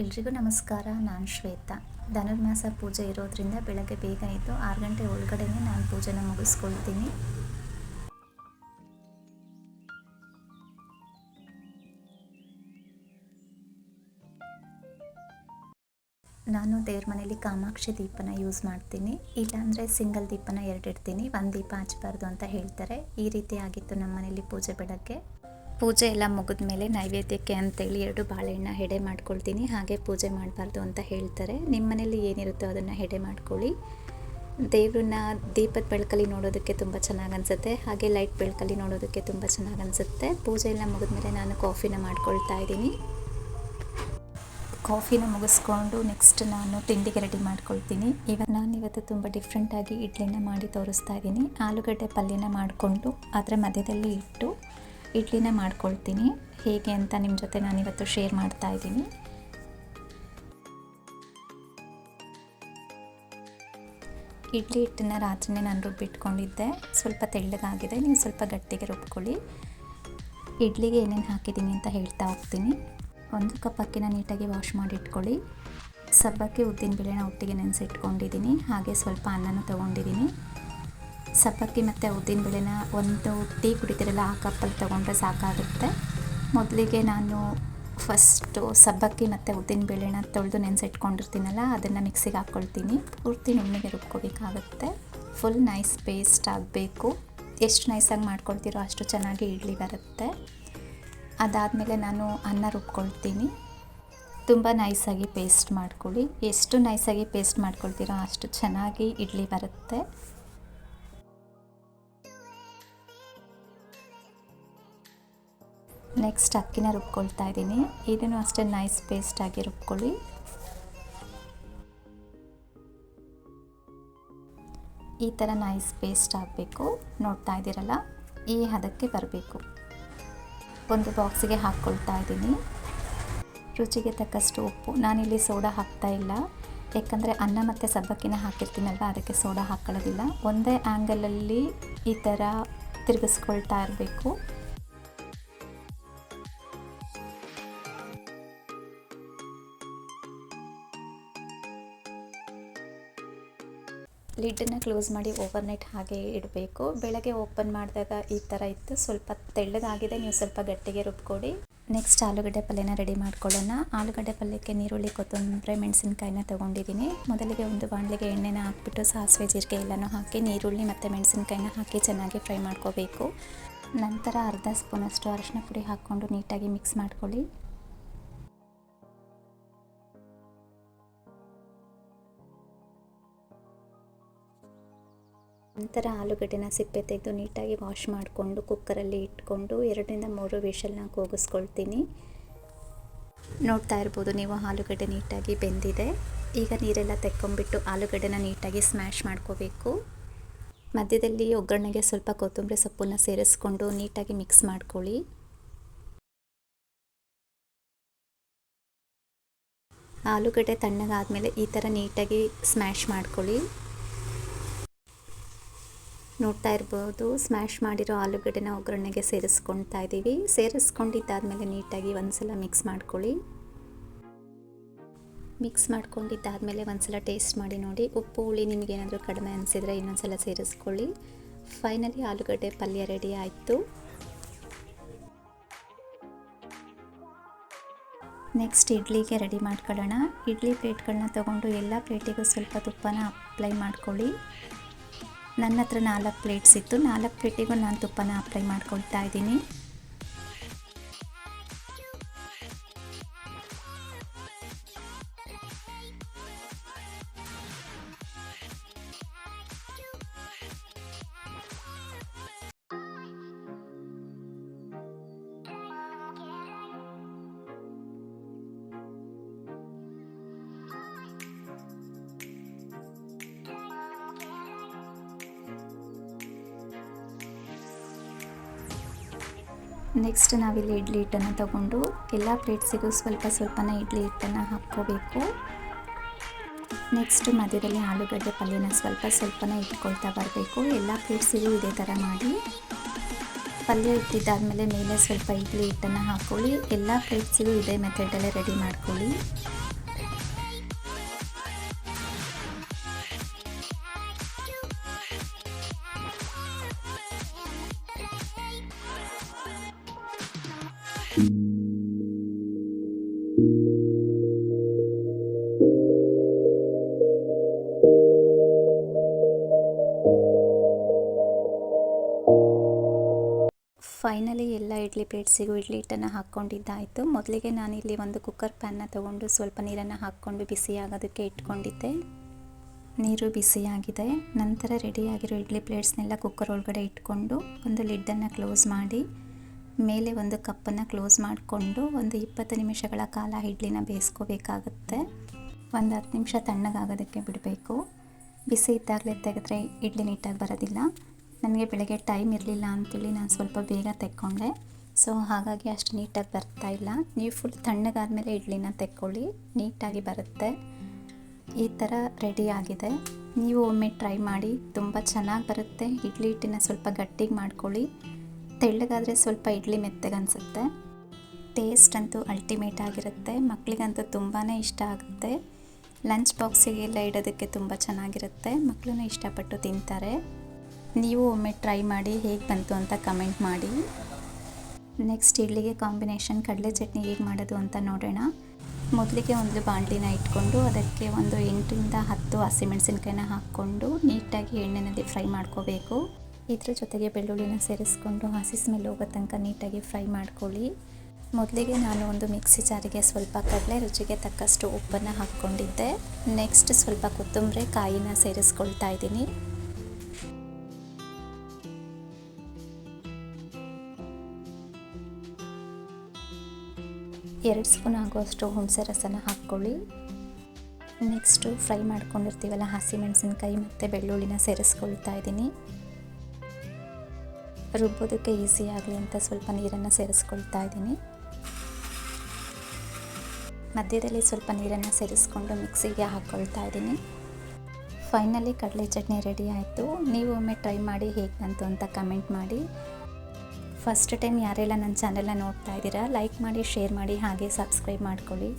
ಎಲ್ರಿಗೂ ನಮಸ್ಕಾರ, ನಾನು ಶ್ವೇತಾ. ಧನುರ್ಮಾಸ ಪೂಜೆ ಇರೋದ್ರಿಂದ ಬೆಳಗ್ಗೆ ಬೇಗ ಇದ್ದು ಆರು ಗಂಟೆ ಒಳಗಡೆನೆ ನಾನು ಪೂಜೆನ ಮುಗಿಸ್ಕೊಳ್ತೀನಿ. ನಾನು ದೇವ್ರ ಮನೇಲಿ ಕಾಮಾಕ್ಷಿ ದೀಪನ ಯೂಸ್ ಮಾಡ್ತೀನಿ. ಇಲ್ಲಾಂದರೆ ಸಿಂಗಲ್ ದೀಪನ ಎರಡು ಇಡ್ತೀನಿ. ಒಂದು ದೀಪ ಹಚ್ಬಾರ್ದು ಅಂತ ಹೇಳ್ತಾರೆ. ಈ ರೀತಿ ಆಗಿತ್ತು ನಮ್ಮ ಮನೇಲಿ ಪೂಜೆ ಬೆಳಗ್ಗೆ. ಪೂಜೆ ಎಲ್ಲ ಮುಗಿದ ಮೇಲೆ ನೈವೇದ್ಯಕ್ಕೆ ಅಂತೇಳಿ ಎರಡು ಬಾಳೆಹಣ್ಣ ಹೆಡೆ ಮಾಡ್ಕೊಳ್ತೀನಿ. ಹಾಗೆ ಪೂಜೆ ಮಾಡಬಾರ್ದು ಅಂತ ಹೇಳ್ತಾರೆ. ನಿಮ್ಮ ಮನೇಲಿ ಏನಿರುತ್ತೋ ಅದನ್ನು ಹೆಡೆ ಮಾಡ್ಕೊಳ್ಳಿ. ದೇವ್ರನ್ನ ದೀಪದ ಬೆಳಕಲ್ಲಿ ನೋಡೋದಕ್ಕೆ ತುಂಬ ಚೆನ್ನಾಗಿ ಅನಿಸುತ್ತೆ. ಹಾಗೆ ಲೈಟ್ ಬೆಳಕಲ್ಲಿ ನೋಡೋದಕ್ಕೆ ತುಂಬ ಚೆನ್ನಾಗಿ ಅನಿಸುತ್ತೆ. ಪೂಜೆ ಎಲ್ಲ ಮುಗಿದ್ಮೇಲೆ ನಾನು ಕಾಫಿನ ಮಾಡ್ಕೊಳ್ತಾ ಇದ್ದೀನಿ. ಕಾಫಿನ ಮುಗಿಸ್ಕೊಂಡು ನೆಕ್ಸ್ಟ್ ನಾನು ತಿಂಡಿಗೆ ರೆಡಿ ಮಾಡ್ಕೊಳ್ತೀನಿ. ಇವಾಗ ನಾನು ಇವತ್ತು ತುಂಬ ಡಿಫ್ರೆಂಟಾಗಿ ಇಡ್ಲಿನ ಮಾಡಿ ತೋರಿಸ್ತಾ ಇದ್ದೀನಿ. ಆಲೂಗಡ್ಡೆ ಪಲ್ಯನ ಮಾಡಿಕೊಂಡು ಅದರ ಮಧ್ಯದಲ್ಲಿ ಇಟ್ಟು ಇಡ್ಲಿನ ಮಾಡ್ಕೊಳ್ತೀನಿ. ಹೇಗೆ ಅಂತ ನಿಮ್ಮ ಜೊತೆ ನಾನಿವತ್ತು ಶೇರ್ ಮಾಡ್ತಾ ಇದ್ದೀನಿ. ಇಡ್ಲಿ ಹಿಟ್ಟನ್ನ ರಾತ್ರಿನೇ ನಾನು ರುಬ್ಬಿಟ್ಕೊಂಡಿದ್ದೆ. ಸ್ವಲ್ಪ ತೆಳ್ಳಗಾಗಿದೆ. ನೀವು ಸ್ವಲ್ಪ ಗಟ್ಟಿಗೆ ರುಬ್ಕೊಳ್ಳಿ. ಇಡ್ಲಿಗೆ ಏನೇನು ಹಾಕಿದ್ದೀನಿ ಅಂತ ಹೇಳ್ತಾ ಹೋಗ್ತೀನಿ. ಒಂದು ಕಪ್ ಅಕ್ಕಿನ ನೀಟಾಗಿ ವಾಶ್ ಮಾಡಿ ಇಟ್ಕೊಳ್ಳಿ ಸಬ್ಬಕ್ಕಿ ಉದ್ದಿನ ಬೇಳೆನ ಒಟ್ಟಿಗೆ ನೆನೆಸಿಟ್ಕೊಂಡಿದ್ದೀನಿ. ಹಾಗೆ ಸ್ವಲ್ಪ ಅನ್ನನೂ ತೊಗೊಂಡಿದ್ದೀನಿ. ಸಬ್ಬಕ್ಕಿ ಮತ್ತು ಉದ್ದಿನ ಬೇಳೆನ ಒಂದು ಟೀ ಕುಡಿತಿರಲ್ಲ ಆ ಕಪ್ಪಲ್ಲಿ ತೊಗೊಂಡ್ರೆ ಸಾಕಾಗುತ್ತೆ. ಮೊದಲಿಗೆ ನಾನು ಫಸ್ಟು ಸಬ್ಬಕ್ಕಿ ಮತ್ತು ಉದ್ದಿನ ಬೇಳೆನ ತೊಳೆದು ನೆನೆಸಿಟ್ಕೊಂಡಿರ್ತೀನಲ್ಲ, ಅದನ್ನು ಮಿಕ್ಸಿಗೆ ಹಾಕ್ಕೊಳ್ತೀನಿ. ಪೂರ್ತಿ ನುಣ್ಣಗೆ ರುಬ್ಕೋಬೇಕಾಗುತ್ತೆ. ಫುಲ್ ನೈಸ್ ಪೇಸ್ಟ್ ಆಗಬೇಕು. ಎಷ್ಟು ನೈಸಾಗಿ ಮಾಡ್ಕೊಳ್ತೀರೋ ಅಷ್ಟು ಚೆನ್ನಾಗಿ ಇಡ್ಲಿ ಬರುತ್ತೆ. ಅದಾದಮೇಲೆ ನಾನು ಅನ್ನ ರುಬ್ಕೊಳ್ತೀನಿ. ತುಂಬ ನೈಸಾಗಿ ಪೇಸ್ಟ್ ಮಾಡ್ಕೊಳ್ಳಿ. ಎಷ್ಟು ನೈಸಾಗಿ ಪೇಸ್ಟ್ ಮಾಡ್ಕೊಳ್ತೀರೋ ಅಷ್ಟು ಚೆನ್ನಾಗಿ ಇಡ್ಲಿ ಬರುತ್ತೆ. ನೆಕ್ಸ್ಟ್ ಅಕ್ಕಿನ ರುಬ್ಕೊಳ್ತಾ ಇದ್ದೀನಿ. ಇದನ್ನು ಅಷ್ಟೇ ನೈಸ್ ಪೇಸ್ಟ್ ಆಗಿ ರುಬ್ಕೊಳ್ಳಿ. ಈ ಥರ ನೈಸ್ ಪೇಸ್ಟ್ ಆಗಬೇಕು. ನೋಡ್ತಾ ಇದ್ದೀರಲ್ಲ? ಈ ಹದಕ್ಕೆ ಬರಬೇಕು. ಒಂದು ಬಾಕ್ಸಿಗೆ ಹಾಕ್ಕೊಳ್ತಾ ಇದ್ದೀನಿ. ರುಚಿಗೆ ತಕ್ಕಷ್ಟು ಉಪ್ಪು. ನಾನಿಲ್ಲಿ ಸೋಡಾ ಹಾಕ್ತಾ ಇಲ್ಲ. ಯಾಕಂದರೆ ಅನ್ನ ಮತ್ತು ಸಬ್ಬಕ್ಕಿನ ಹಾಕಿರ್ತೀನಲ್ವ? ಅದಕ್ಕೆ ಸೋಡಾ ಹಾಕೊಳ್ಳೋದಿಲ್ಲ. ಒಂದೇ ಆ್ಯಂಗಲಲ್ಲಿ ಈ ಥರ ತಿರುಗಿಸ್ಕೊಳ್ತಾ ಇರಬೇಕು. ಲಿಡ್ಡನ್ನು ಕ್ಲೋಸ್ ಮಾಡಿ ಓವರ್ ನೈಟ್ ಹಾಗೆ ಇಡಬೇಕು. ಬೆಳಗ್ಗೆ ಓಪನ್ ಮಾಡಿದಾಗ ಈ ಥರ ಇತ್ತು. ಸ್ವಲ್ಪ ತೆಳ್ಳಗಾಗಿದೆ. ನೀವು ಸ್ವಲ್ಪ ಗಟ್ಟಿಗೆ ರುಬ್ಕೊಡಿ. ನೆಕ್ಸ್ಟ್ ಆಲೂಗಡ್ಡೆ ಪಲ್ಯನ ರೆಡಿ ಮಾಡ್ಕೊಳ್ಳೋಣ. ಆಲೂಗಡ್ಡೆ ಪಲ್ಯಕ್ಕೆ ನೀರುಳ್ಳಿ, ಕೊತ್ತಂಬರಿ, ಮೆಣಸಿನ್ಕಾಯಿನ ತೊಗೊಂಡಿದ್ದೀನಿ. ಮೊದಲಿಗೆ ಒಂದು ಬಾಣಲಿಗೆ ಎಣ್ಣೆನ ಹಾಕ್ಬಿಟ್ಟು ಸಾಸಿವೆ, ಜೀರಿಗೆ ಎಲ್ಲನೂ ಹಾಕಿ, ನೀರುಳ್ಳಿ ಮತ್ತು ಮೆಣಸಿನ್ಕಾಯಿನ ಹಾಕಿ ಚೆನ್ನಾಗಿ ಫ್ರೈ ಮಾಡ್ಕೋಬೇಕು. ನಂತರ ಅರ್ಧ ಸ್ಪೂನಷ್ಟು ಅರಶಿನ ಪುಡಿ ಹಾಕ್ಕೊಂಡು ನೀಟಾಗಿ ಮಿಕ್ಸ್ ಮಾಡ್ಕೊಳ್ಳಿ. ನಂತರ ಆಲೂಗಡ್ಡೆನ ಸಿಪ್ಪೆ ತೆಗೆದು ನೀಟಾಗಿ ವಾಶ್ ಮಾಡಿಕೊಂಡು ಕುಕ್ಕರಲ್ಲಿ ಇಟ್ಕೊಂಡು ಎರಡರಿಂದ ಮೂರು ವಿಷಲ್ನ ಕೂಗಿಸ್ಕೊಳ್ತೀನಿ. ನೋಡ್ತಾ ಇರ್ಬೋದು ನೀವು ಆಲೂಗಡ್ಡೆ ನೀಟಾಗಿ ಬೆಂದಿದೆ. ಈಗ ನೀರೆಲ್ಲ ತೆಕ್ಕೊಂಬಿಟ್ಟು ಆಲೂಗಡ್ಡೆನ ನೀಟಾಗಿ ಸ್ಮ್ಯಾಶ್ ಮಾಡ್ಕೋಬೇಕು. ಮಧ್ಯದಲ್ಲಿ ಒಗ್ಗರಣೆಗೆ ಸ್ವಲ್ಪ ಕೊತ್ತಂಬರಿ ಸೊಪ್ಪನ್ನು ಸೇರಿಸ್ಕೊಂಡು ನೀಟಾಗಿ ಮಿಕ್ಸ್ ಮಾಡ್ಕೊಳ್ಳಿ. ಆಲೂಗಡ್ಡೆ ತಣ್ಣಗಾದಮೇಲೆ ಈ ಥರ ನೀಟಾಗಿ ಸ್ಮ್ಯಾಶ್ ಮಾಡ್ಕೊಳ್ಳಿ. ನೋಡ್ತಾ ಇರ್ಬೋದು. ಸ್ಮ್ಯಾಶ್ ಮಾಡಿರೋ ಆಲೂಗಡ್ಡೆನ ಒಗ್ಗರಣೆಗೆ ಸೇರಿಸ್ಕೊಳ್ತಾ ಇದ್ದೀವಿ. ಸೇರಿಸ್ಕೊಂಡಿದ್ದಾದಮೇಲೆ ನೀಟಾಗಿ ಒಂದ್ಸಲ ಮಿಕ್ಸ್ ಮಾಡ್ಕೊಳ್ಳಿ. ಮಿಕ್ಸ್ ಮಾಡ್ಕೊಂಡಿದ್ದಾದಮೇಲೆ ಒಂದ್ಸಲ ಟೇಸ್ಟ್ ಮಾಡಿ ನೋಡಿ. ಉಪ್ಪು, ಹುಳಿ ನಿಮಗೇನಾದರೂ ಕಡಿಮೆ ಅನಿಸಿದರೆ ಇನ್ನೊಂದ್ಸಲ ಸೇರಿಸ್ಕೊಳ್ಳಿ. ಫೈನಲಿ ಆಲೂಗಡ್ಡೆ ಪಲ್ಯ ರೆಡಿ ಆಯಿತು. ನೆಕ್ಸ್ಟ್ ಇಡ್ಲಿಗೆ ರೆಡಿ ಮಾಡ್ಕೊಳ್ಳೋಣ. ಇಡ್ಲಿ ಪ್ಲೇಟ್ಗಳನ್ನ ತೊಗೊಂಡು ಎಲ್ಲ ಪ್ಲೇಟಿಗೂ ಸ್ವಲ್ಪ ತುಪ್ಪನ ಅಪ್ಲೈ ಮಾಡ್ಕೊಳ್ಳಿ. ನನ್ನ ಹತ್ರ ನಾಲ್ಕು ಪ್ಲೇಟ್ಸ್ ಇತ್ತು. ನಾಲ್ಕು ಪ್ಲೇಟಿಗೂ ನಾನು ತುಪ್ಪನ ಅಪ್ಲೈ ಮಾಡ್ಕೊಳ್ತಾ ಇದ್ದೀನಿ. ನೆಕ್ಸ್ಟ್ ನಾವಿಲ್ಲಿ ಇಡ್ಲಿ ಹಿಟ್ಟನ್ನು ತಗೊಂಡು ಎಲ್ಲ ಪ್ಲೇಟ್ಸಿಗೂ ಸ್ವಲ್ಪ ಸ್ವಲ್ಪನೇ ಇಡ್ಲಿ ಹಿಟ್ಟನ್ನು ಹಾಕ್ಕೋಬೇಕು. ನೆಕ್ಸ್ಟ್ ಮಧ್ಯದಲ್ಲಿ ಆಲೂಗಡ್ಡೆ ಪಲ್ಯನ ಸ್ವಲ್ಪ ಸ್ವಲ್ಪನೇ ಇಟ್ಕೊಳ್ತಾ ಬರಬೇಕು. ಎಲ್ಲ ಪ್ಲೇಟ್ಸಿಗೂ ಇದೇ ಥರ ಮಾಡಿ. ಪಲ್ಯ ಇಟ್ಟಿದ್ದಾದಮೇಲೆ ಮೇಲೆ ಸ್ವಲ್ಪ ಇಡ್ಲಿ ಹಿಟ್ಟನ್ನು ಹಾಕ್ಕೊಳ್ಳಿ. ಎಲ್ಲ ಪ್ಲೇಟ್ಸಿಗೂ ಇದೇ ಮೆಥಡಲ್ಲೇ ರೆಡಿ ಮಾಡ್ಕೊಳ್ಳಿ. ಫೈನಲಿ ಎಲ್ಲ ಇಡ್ಲಿ ಪ್ಲೇಟ್ಸಿಗೂ ಇಡ್ಲಿ ಹಿಟ್ಟನ್ನು ಹಾಕ್ಕೊಂಡಿದ್ದಾಯಿತು. ಮೊದಲಿಗೆ ನಾನಿಲ್ಲಿ ಒಂದು ಕುಕ್ಕರ್ ಪ್ಯಾನ್ನ ತಗೊಂಡು ಸ್ವಲ್ಪ ನೀರನ್ನು ಹಾಕ್ಕೊಂಡು ಬಿಸಿ ಆಗೋದಕ್ಕೆ ಇಟ್ಕೊಂಡಿದ್ದೆ. ನೀರು ಬಿಸಿಯಾಗಿದೆ ನಂತರ ರೆಡಿಯಾಗಿರೋ ಇಡ್ಲಿ ಪ್ಲೇಟ್ಸ್ನೆಲ್ಲ ಕುಕ್ಕರ್ ಒಳಗಡೆ ಇಟ್ಕೊಂಡು ಒಂದು ಲಿಡ್ಡನ್ನು ಕ್ಲೋಸ್ ಮಾಡಿ ಮೇಲೆ ಒಂದು ಕಪ್ಪನ್ನು ಕ್ಲೋಸ್ ಮಾಡಿಕೊಂಡು ಒಂದು ಇಪ್ಪತ್ತು ನಿಮಿಷಗಳ ಕಾಲ ಇಡ್ಲಿನ ಬೇಯಿಸ್ಕೋಬೇಕಾಗುತ್ತೆ. ಒಂದು ಹತ್ತು ನಿಮಿಷ ತಣ್ಣಗಾಗೋದಕ್ಕೆ ಬಿಡಬೇಕು. ಬಿಸಿ ಇದ್ದಾಗಲೇ ತೆಗೆದ್ರೆ ಇಡ್ಲಿ ನೀಟಾಗಿ ಬರೋದಿಲ್ಲ. ನನಗೆ ಬೆಳಗ್ಗೆ ಟೈಮ್ ಇರಲಿಲ್ಲ ಅಂತೇಳಿ ನಾನು ಸ್ವಲ್ಪ ಬೇಗ ತೆಕ್ಕೊಂಡೆ. ಸೊ, ಹಾಗಾಗಿ ಅಷ್ಟು ನೀಟಾಗಿ ಬರ್ತಾ ಇಲ್ಲ. ನೀವು ಫುಲ್ ತಣ್ಣಗಾದ್ಮೇಲೆ ಇಡ್ಲಿನ ತೆಕ್ಕೊಳ್ಳಿ, ನೀಟಾಗಿ ಬರುತ್ತೆ. ಈ ಥರ ರೆಡಿ ಆಗಿದೆ. ನೀವು ಒಮ್ಮೆ ಟ್ರೈ ಮಾಡಿ, ತುಂಬ ಚೆನ್ನಾಗಿ ಬರುತ್ತೆ. ಇಡ್ಲಿ ಹಿಟ್ಟಿನ ಸ್ವಲ್ಪ ಗಟ್ಟಿಗೆ ಮಾಡ್ಕೊಳ್ಳಿ. ತೆಳ್ಳಗಾದರೆ ಸ್ವಲ್ಪ ಇಡ್ಲಿ ಮೆತ್ತಗೆ ಅನಿಸುತ್ತೆ. ಟೇಸ್ಟ್ ಅಂತೂ ಅಲ್ಟಿಮೇಟ್ ಆಗಿರುತ್ತೆ. ಮಕ್ಕಳಿಗಂತೂ ತುಂಬಾ ಇಷ್ಟ ಆಗುತ್ತೆ. ಲಂಚ್ ಬಾಕ್ಸಿಗೆಲ್ಲ ಇಡೋದಕ್ಕೆ ತುಂಬ ಚೆನ್ನಾಗಿರುತ್ತೆ. ಮಕ್ಕಳು ಇಷ್ಟಪಟ್ಟು ತಿಂತಾರೆ. ನೀವು ಒಮ್ಮೆ ಟ್ರೈ ಮಾಡಿ ಹೇಗೆ ಬಂತು ಅಂತ ಕಮೆಂಟ್ ಮಾಡಿ. ನೆಕ್ಸ್ಟ್ ಇಡ್ಲಿಗೆ ಕಾಂಬಿನೇಷನ್ ಕಡಲೆ ಚಟ್ನಿ ಹೇಗೆ ಮಾಡೋದು ಅಂತ ನೋಡೋಣ. ಮೊದಲಿಗೆ ಒಂದು ಬಾಣಲಿನ ಇಟ್ಕೊಂಡು ಅದಕ್ಕೆ ಒಂದು ಎಂಟರಿಂದ ಹತ್ತು ಹಸಿಮೆಣಸಿನ್ಕಾಯಿನ ಹಾಕ್ಕೊಂಡು ನೀಟಾಗಿ ಎಣ್ಣೆನಲ್ಲಿ ಫ್ರೈ ಮಾಡ್ಕೋಬೇಕು. ಇದ್ರ ಜೊತೆಗೆ ಬೆಳ್ಳುಳ್ಳಿನ ಸೇರಿಸ್ಕೊಂಡು ಹಸಿ ಸ್ಮೆಲ್ ಹೋಗೋ ತನಕ ನೀಟಾಗಿ ಫ್ರೈ ಮಾಡ್ಕೊಳ್ಳಿ. ಮೊದಲಿಗೆ ನಾನು ಒಂದು ಮಿಕ್ಸಿ ಜಾರಿಗೆ ಸ್ವಲ್ಪ ಕಡಲೆ ರುಚಿಗೆ ತಕ್ಕಷ್ಟು ಉಪ್ಪನ್ನು ಹಾಕ್ಕೊಂಡಿದ್ದೆ. ನೆಕ್ಸ್ಟ್ ಸ್ವಲ್ಪ ಕೊತ್ತಂಬರಿ, ಕಾಯಿನ ಸೇರಿಸ್ಕೊಳ್ತಾ ಇದ್ದೀನಿ. ಎರಡು ಸ್ಪೂನ್ ಆಗುವಷ್ಟು ಹುಣಸೆ ರಸನ ಹಾಕ್ಕೊಳ್ಳಿ. ನೆಕ್ಸ್ಟು ಫ್ರೈ ಮಾಡ್ಕೊಂಡಿರ್ತೀವಲ್ಲ ಹಸಿಮೆಣಸಿನ್ಕಾಯಿ ಮತ್ತು ಬೆಳ್ಳುಳ್ಳಿನ ಸೇರಿಸ್ಕೊಳ್ತಾ ಇದ್ದೀನಿ. ರುಬ್ಬೋದಕ್ಕೆ ಈಸಿ ಆಗಲಿ ಅಂತ ಸ್ವಲ್ಪ ನೀರನ್ನು ಸೇರಿಸ್ಕೊಳ್ತಾ ಇದ್ದೀನಿ. ಮಧ್ಯದಲ್ಲಿ ಸ್ವಲ್ಪ ನೀರನ್ನು ಸೇರಿಸ್ಕೊಂಡು ಮಿಕ್ಸಿಗೆ ಹಾಕ್ಕೊಳ್ತಾ ಇದ್ದೀನಿ. ಫೈನಲಿ ಕಡಲೆ ಚಟ್ನಿ ರೆಡಿ ಆಯಿತು. ನೀವು ಒಮ್ಮೆ ಟ್ರೈ ಮಾಡಿ ಹೇಗೆ ಬಂತು ಅಂತ ಕಮೆಂಟ್ ಮಾಡಿ. ಫಸ್ಟ್ ಟೈಮ್ ಯಾರೆಲ್ಲ ನನ್ನ ಚಾನೆಲ್ನ ನೋಡ್ತಾ ಇದ್ದೀರಾ, ಲೈಕ್ ಮಾಡಿ, ಶೇರ್ ಮಾಡಿ, ಹಾಗೆ ಸಬ್ಸ್ಕ್ರೈಬ್ ಮಾಡ್ಕೊಳ್ಳಿ.